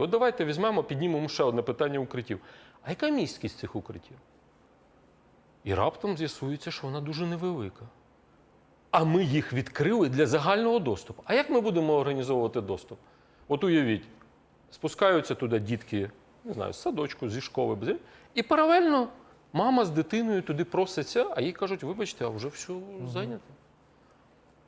От давайте візьмемо, піднімемо ще одне питання укриттів. А яка місткість цих укриттів? І раптом з'ясується, що вона дуже невелика. А ми їх відкрили для загального доступу. А як ми будемо організовувати доступ? От уявіть, спускаються туди дітки, не знаю, з садочку, зі школи, і паралельно мама з дитиною туди проситься, а їй кажуть, вибачте, а вже все зайнято.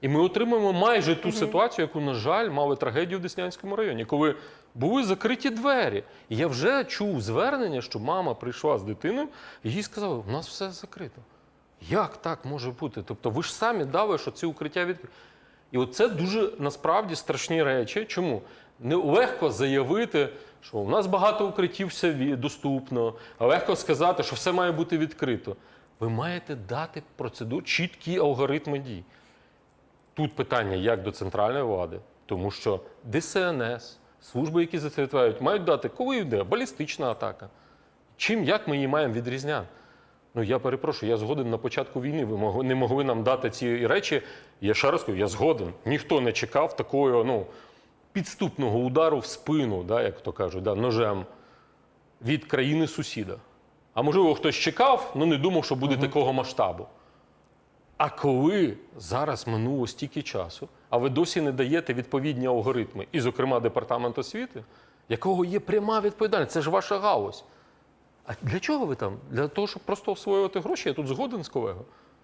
І ми отримуємо майже ту ситуацію, яку, на жаль, мали трагедію в Деснянському районі, коли були закриті двері. І я вже чув звернення, що мама прийшла з дитиною, і їй сказали, у нас все закрито. Як так може бути? Тобто ви ж самі дали, що ці укриття відкриті. І оце дуже насправді страшні речі. Чому? Нелегко заявити, що у нас багато укриттів все доступно, а легко сказати, що все має бути відкрито. Ви маєте дати процедуру, чіткі алгоритми дій. Тут питання як до центральної влади, тому що ДСНС, служби, які за це відповідають, мають дати, коли йде балістична атака. Чим, як ми її маємо відрізняти? Ну, я перепрошую, я згоден на початку війни. Ви не могли нам дати ці речі. Я ще раз кажу, я згоден. Ніхто не чекав такого ну, підступного удару в спину, да, як то кажуть, да, ножем від країни сусіда. А можливо, хтось чекав, але не думав, що буде такого масштабу. А коли зараз минуло стільки часу, а ви досі не даєте відповідні алгоритми, і, зокрема, департамент освіти, якого є пряма відповідальність, це ж ваша галузь. А для чого ви там? Для того, щоб просто освоювати гроші, я тут згоден з колегою.